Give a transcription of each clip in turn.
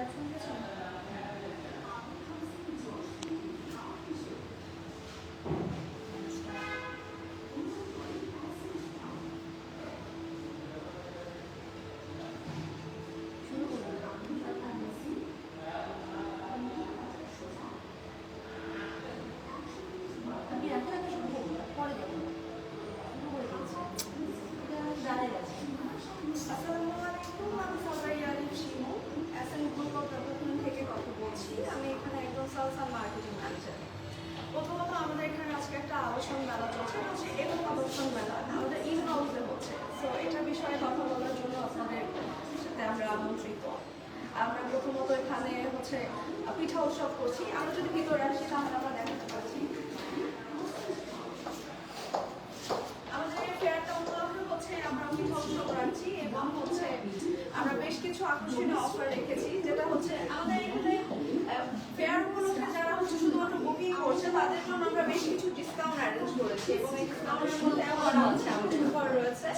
脱線してしまった。মেলা আমাদের ইন হাউসে হচ্ছে এটা বিষয়ে কথা বলার জন্য আপনাদের সাথে আমরা আমন্ত্রিত। আমরা প্রথমত এখানে হচ্ছে পিঠা উৎসব করছি। আমরা যদি ভিতরে আসি, তাহলে আমরা দেখাতে পারছি। আমরা বেশ কিছু আকর্ষণীয় অফার রেখেছি, যেটা হচ্ছে আমাদের এখানে ফেয়ার উপলক্ষে যারা হচ্ছে শুধুমাত্র বুকিং করছে তাদের জন্য আমরা বেশ কিছু ডিসকাউন্ট করেছি এবং এই মধ্যে অফার আছে আমাদের রয়েছে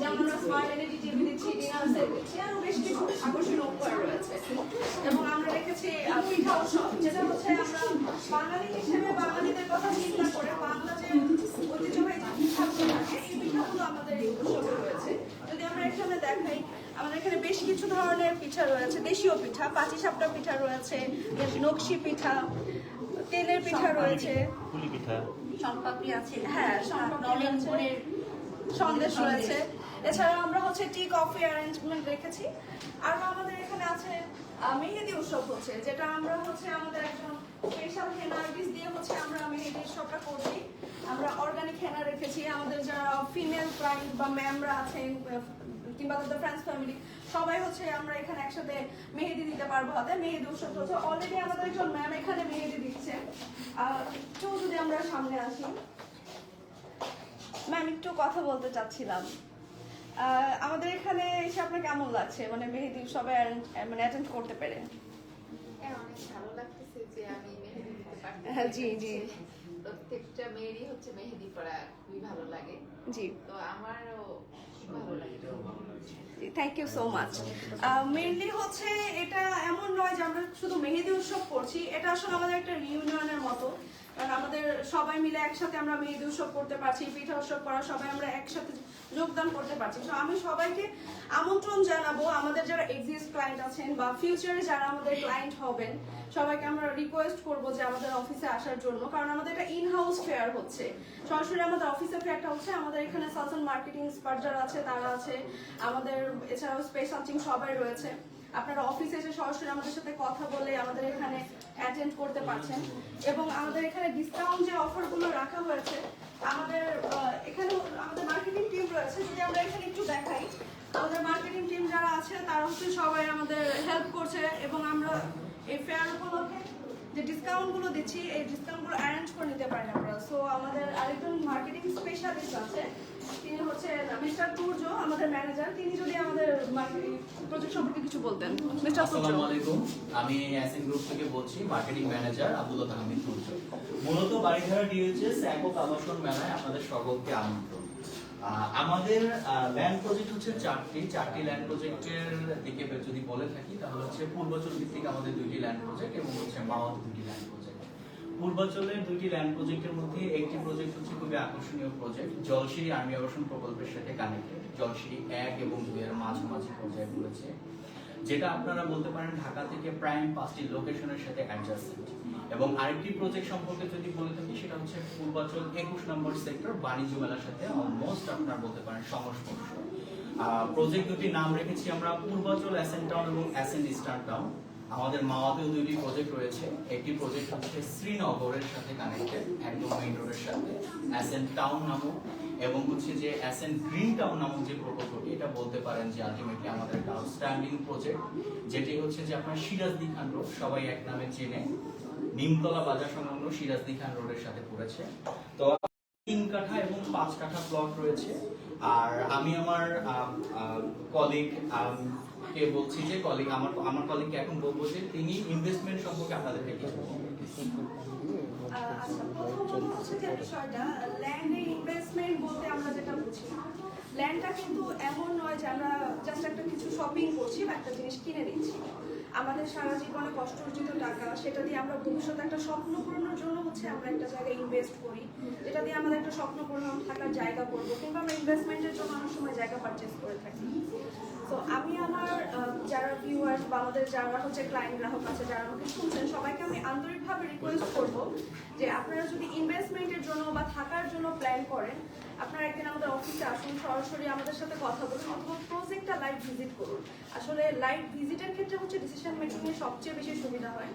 যেমন স্মার্ট এলইডি টিভি দিচ্ছি ডিনার সেট দিচ্ছি আরও বেশ কিছু আকর্ষণীয় অফার রয়েছে এবং আমরা রেখেছি পিঠা উৎসব যেটা হচ্ছে আমরা বাঙালি হিসেবে বাঙালিদের কথা চিন্তা করে বাংলা যে ঐতিহ্যবাহী পিঠাগুলো থাকে এই পিঠাগুলো আমাদের এই উৎসবে রয়েছে। যদি আমরা এখানে দেখাই আমাদের এখানে বেশ কিছু ধরনের পিঠা রয়েছে দেশীয় পিঠা পাটিসাপটা পিঠা রয়েছে। নকশি পিঠা। তেলের পিঠা রয়েছে শনপাপড়ি আছে। হ্যাঁ নলেন সন্দেশ এছাড়া আমরা হচ্ছে টি কফি অ্যারেঞ্জমেন্ট রেখেছি। আর আমাদের এখানে আছে মেহেদি উৎসব হচ্ছে, যেটা আমরা হচ্ছে আমাদের একজন স্পেশাল হেনা দিয়ে হচ্ছে আমরা মেহেদি উৎসবটা করছি। আমরা অর্গানিক হেনা রেখেছি। আমাদের যারা ফিমেল ক্লায়েন্ট বা ম্যামরা আছেন কিংবা তাদের ফ্রেন্ডস ফ্যামিলি সবাই হচ্ছে আমরা এখানে একসাথে মেহেদি দিতে পারব হাতে। মেহেদি উৎসব চলছে। অলরেডি আমাদের একজন ম্যাম এখানে মেহেদি দিচ্ছে। একটু যদি আমরা সামনে আসি। ম্যাম একটু কথা বলতে চাচ্ছিলাম। আমাদের এখানে এসে আপনার কেমন লাগছে? মানে মেহেদি উৎসবে মানে অ্যাটেন্ড করতে পেরে। হ্যাঁ অনেক ভালো লাগতেছে যে আমি হ্যাঁ, জি, জি। প্রত্যেকটা মেয়েরই হচ্ছে মেহেদি পড়া খুবই ভালো লাগে। জি। তো আমারও ভালো লাগে। Thank you so much mainly হচ্ছে এটা এমন নয় যে আমরা শুধু মেহেদি উৎসব করছি এটা আসলে আমাদের একটা রিউনিয়নের মতো। কারণ আমাদের সবাই মিলে একসাথে আমরা মেহেদি উৎসব করতে পারছি, পিঠা উৎসব করা, সবাই আমরা একসাথে যোগদান করতে পারছি। তো আমি সবাইকে আমন্ত্রণ জানাব, আমাদের যারা এক্সিস্ট ক্লায়েন্ট আছেন বা ফিউচারে যারা আমাদের ক্লায়েন্ট হবেন, সবাইকে আমরা রিকোয়েস্ট করব যে আমাদের অফিসে আসার জন্য, কারণ আমাদের এটা ইন হাউস ফেয়ার হচ্ছে। সরাসরি আমাদের অফিসে ফেয়ারটা হচ্ছে, আমাদের এখানে সালসান মার্কেটিং এক্সপার্ট যারা আছে, তারা আছে, আমাদের এছাড়াও স্পেশাল টিম সবাই রয়েছে। আপনারা অফিসে এসে সরাসরি আমাদের সাথে কথা বলে আমাদের এখানে অ্যাটেন্ড করতে পারছেন। এবং আমাদের এখানে ডিসকাউন্ট যে অফারগুলো রাখা হয়েছে, আমাদের এখানে আমাদের মার্কেটিং টিম রয়েছে। যদি আমরা এখানে একটু দেখাই, আমাদের মার্কেটিং টিম যারা আছে, তারা হচ্ছে সবাই আমাদের হেল্প করছে। এবং আমরা এই ফেয়ার উপলক্ষে যে ডিসকাউন্টগুলো দিচ্ছি, এই ডিসকাউন্টগুলো অ্যারেঞ্জ করে নিতে পারেন আমরা। সো আমাদের আরেকজন মার্কেটিং স্পেশালিস্ট আছে তিনি হচ্ছে মিস্টার তুর্য আমাদের ম্যানেজার তিনি যদি আমাদের প্রজেক্ট সম্পর্কে কিছু বলতেন। মিস্টার আসসালামু আলাইকুম। আমি এসএন গ্রুপ থেকে বলছি মার্কেটিং ম্যানেজার আব্দুল্লাহ আহমেদ তুর্য মূলত বাড়িধারা ডিএইচএস একক আবাসন মেলায় আপনাদের সকলকে আমন্ত্রণ। আমাদের ল্যান্ড প্রজেক্ট হচ্ছে চারটি। চারটি ল্যান্ড প্রজেক্টের দিকে যদি বলে থাকি, তাহলে হচ্ছে পূর্বাচল ভিত্তিক আমাদের দুইটি ল্যান্ড প্রজেক্ট এবং হচ্ছে মাওয়াত দুইটি ল্যান্ড প্রজেক্ট পূর্বাচলের দুটি ল্যান্ড প্রজেক্টের মধ্যে একটি প্রজেক্ট হচ্ছে খুবই আকর্ষণীয় প্রজেক্ট জলসিরি আর্মি আবাসন প্রকল্পের সাথে কানেক্টেড জলসিরি এক এবং দুই এর মাঝামাঝি পর্যায়ে রয়েছে, যেটা আপনারা বলতে পারেন ঢাকা থেকে প্রাইম পাঁচটি লোকেশনের সাথে অ্যাডজাস্টেন্ট এবং আরেকটি প্রজেক্ট সম্পর্কে যদি বলে থাকি, সেটা হচ্ছে পূর্বাচল একুশ নম্বর সেক্টর বাণিজ্য মেলার সাথে অলমোস্ট আপনারা বলতে পারেন সংস্পর্শ। প্রজেক্ট দুটি নাম রেখেছি আমরা পূর্বাঞ্চল অ্যাসেন্ট টাউন এবং অ্যাসেন্ট ইস্টার্ন টাউন আমাদের মাওয়াতেও দুইটি প্রজেক্ট রয়েছে। একটি প্রজেক্ট হচ্ছে শ্রীনগরের সাথে কানেক্টেড একদম মেইন রোডের সাথে অ্যাসেন্ট টাউন নামক, এবং হচ্ছে যে অ্যাসেন্ট গ্রিন টাউন নামক যে প্রকল্পটি, এটা বলতে পারেন যে আলটিমেটলি আমাদের একটা আউটস্ট্যান্ডিং প্রজেক্ট যেটি হচ্ছে যে আপনার সিরাজদি খান রোড সবাই এক নামে চেনে। নিমতলা বাজার সংলগ্ন সিরাজদি খান রোডের সাথে পড়েছে। তো তিন কাঠা এবং পাঁচ কাঠা প্লট রয়েছে। আর আমি আমার কলিগ কে বলছি যে কলিগ আমার আমার কলিগকে এখন বলব যে তিনি ইনভেস্টমেন্ট সম্পর্কে আপনাদেরকে কিছু বলবেন। আচ্ছা ইনভেস্টমেন্ট বলতে আমরা যেটা বুঝি ল্যান্ডটা কিন্তু এমন নয় যে আমরা জাস্ট একটা কিছু শপিং করছি বা একটা জিনিস কিনে নিচ্ছি আমাদের সারা জীবনে কষ্ট অর্জিত টাকা, সেটা দিয়ে আমরা ভবিষ্যতে একটা স্বপ্ন পূরণের জন্য হচ্ছে আমরা একটা জায়গায় ইনভেস্ট করি। যেটা দিয়ে আমাদের একটা স্বপ্ন পূরণ থাকার জায়গা করব, কিংবা আমরা ইনভেস্টমেন্টের জন্য অনেক সময় জায়গা পারচেস করে থাকি। তো আমি আমার যারা ভিউয়ার্স বা আমাদের যারা হচ্ছে ক্লায়েন্ট গ্রাহক আছে, যারা আমাকে শুনছেন, সবাইকে আমি আন্তরিকভাবে রিকোয়েস্ট করব যে আপনারা যদি ইনভেস্টমেন্টের জন্য বা থাকার জন্য প্ল্যান করেন আপনারা একদিন আমাদের অফিসে আসুন, সরাসরি আমাদের সাথে কথা বলুন অথবা প্রজেক্টটা লাইভ ভিজিট করুন। আসলে লাইভ ভিজিটের ক্ষেত্রে হচ্ছে ডিসিশন মেকিং এর সবচেয়ে বেশি সুবিধা হয়।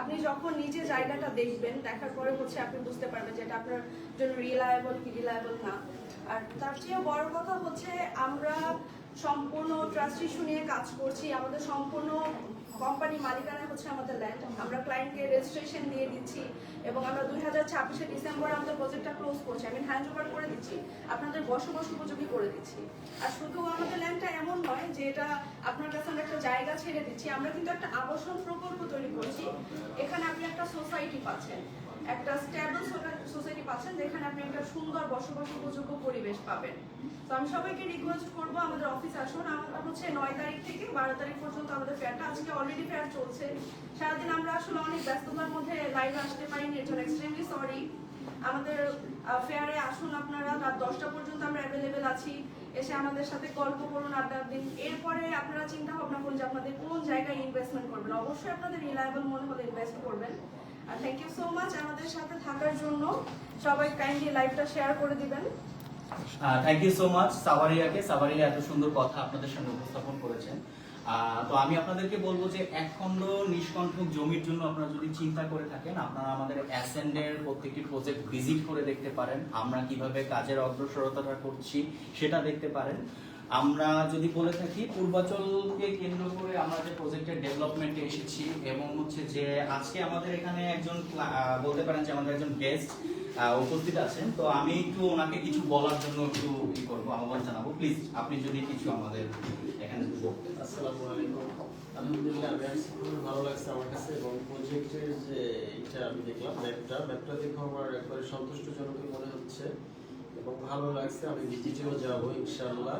আপনি যখন নিজে জায়গাটা দেখবেন, দেখার পরে হচ্ছে আপনি বুঝতে পারবেন যে এটা আপনার জন্য রিলায়েবল কি রিলায়েবল না। আর তার চেয়ে বড় কথা হচ্ছে আমরা সম্পূর্ণ ট্রাস্ট ইস্যু নিয়ে কাজ করছি। আমাদের সম্পূর্ণ কোম্পানি মালিকানা হচ্ছে আমাদের ল্যান্ড আমরা ক্লায়েন্টকে রেজিস্ট্রেশন দিয়ে দিচ্ছি এবং আমরা দুই হাজার ছাব্বিশে ডিসেম্বর আমাদের প্রজেক্টটা ক্লোজ করছি। আমি হ্যান্ড ওভার করে দিচ্ছি, আপনাদের বসবাস উপযোগী করে দিচ্ছি। আর শুধু আমাদের ল্যান্ডটা এমন নয় যে এটা আপনার কাছে আমরা একটা জায়গা ছেড়ে দিচ্ছি, আমরা কিন্তু একটা আবাসন প্রকল্প তৈরি করছি। এখানে আপনি একটা সোসাইটি পাচ্ছেন। একটা স্টেবল সোসাইটি পাচ্ছেন যেখানে আপনি একটা সুন্দর বসবাস উপযোগ্য পরিবেশ পাবেন। তো আমি সবাইকে রিকোয়েস্ট করব আমাদের অফিস আসুন। আমরা হচ্ছে নয় তারিখ থেকে বারো তারিখ পর্যন্ত আমাদের ফেয়ারটা আজকে অলরেডি ফেয়ার চলছে। সারাদিন আমরা আসলে অনেক ব্যস্ততার মধ্যে লাইভে আসতে পারিনি জন্য এক্সট্রিমলি সরি আমাদের ফেয়ারে আসুন আপনারা। রাত দশটা পর্যন্ত আমরা অ্যাভেলেবেল আছি। এসে আমাদের সাথে গল্প করুন, আড্ডা দিন। এরপরে আপনারা চিন্তা ভাবনা করুন যে আপনাদের কোন জায়গায় ইনভেস্টমেন্ট করবেন। অবশ্যই আপনাদের রিলায়েবল মনে হলে ইনভেস্ট করবেন। আর থ্যাংক ইউ সো মাচ আমাদের সাথে থাকার জন্য। সবাই কাইন্ডলি লাইভটা শেয়ার করে দিবেন। থ্যাংক ইউ সো মাচ সাভারিয়াকে। সাভারিয়া এত সুন্দর কথা আপনাদের সামনে উপস্থাপন করেছেন। তো আমি আপনাদেরকে বলব যে এক খণ্ড নিষ্কণ্ঠক জমির জন্য আপনারা যদি চিন্তা করে থাকেন, আপনারা আমাদের অ্যাসেন্ডের প্রত্যেকটি প্রজেক্ট ভিজিট করে দেখতে পারেন। আমরা কীভাবে কাজের অগ্রসরতাটা করছি সেটা দেখতে পারেন। আমরা যদি বলে থাকি, পূর্বাচলকে কেন্দ্র করে আমরা যে প্রজেক্টের ডেভেলপমেন্টে এসেছি এবং হচ্ছে যে আজকে আমাদের এখানে একজন বলতে পারেন যে আমাদের একজন গেস্ট উপস্থিত আছেন। তো আমি একটু ওনাকে কিছু বলার জন্য একটু কি করব, আহ্বান জানাব। প্লিজ আপনি যদি কিছু আমাদের এখানে বলতেন ভালো লাগছে আমার কাছে এবং যে আমি দেখলাম আমার একবারে মনে হচ্ছে এবং ভালো লাগছে। আমি ভিজিটেও যাব, ইনশাআল্লাহ।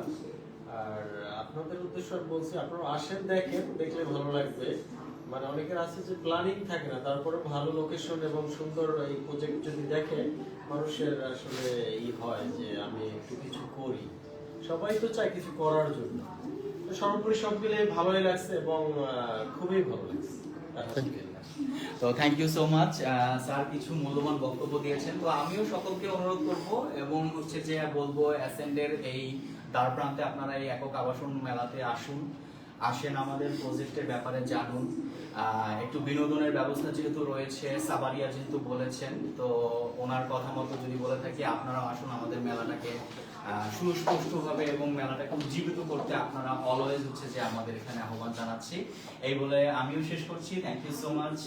আর আপনাদের উদ্দেশ্য বলছি, আপনারা আসেন, দেখেন, দেখলে ভালো লাগবে। মানে অনেকের আছে যে প্ল্যানিং থাকে না তারপরে ভালো লোকেশন এবং সুন্দর এই প্রজেক্ট যদি দেখে, মানুষের আসলে ই হয় যে আমি একটু কিছু করি। সবাই তো চায় কিছু করার জন্য। সর্বোপরি সব মিলে ভালোই লাগছে এবং খুবই ভালো লাগছে। তো thank you so much sir কিছু মূল্যবান বক্তব্য দিয়েছেন। তো আমিও সকলকে অনুরোধ করব এবং হচ্ছে যে বলব অ্যাসেন্ডের এই দ্বার প্রান্তে আপনারা এই একক আবাসন মেলাতে আসুন, আসেন আমাদের প্রজেক্টের ব্যাপারে জানুন। একটু বিনোদনের ব্যবস্থা যেহেতু রয়েছে, সাবারিয়া যেহেতু বলেছেন, তো ওনার কথা মতো যদি বলে থাকি আপনারা আসুন আমাদের মেলাটাকে সুস্পষ্টভাবে এবং মেলাটাকে উজ্জীবিত করতে আপনারা অলওয়েজ হচ্ছে যে আমাদের এখানে আহ্বান জানাচ্ছি। এই বলে আমিও শেষ করছি। Thank you so much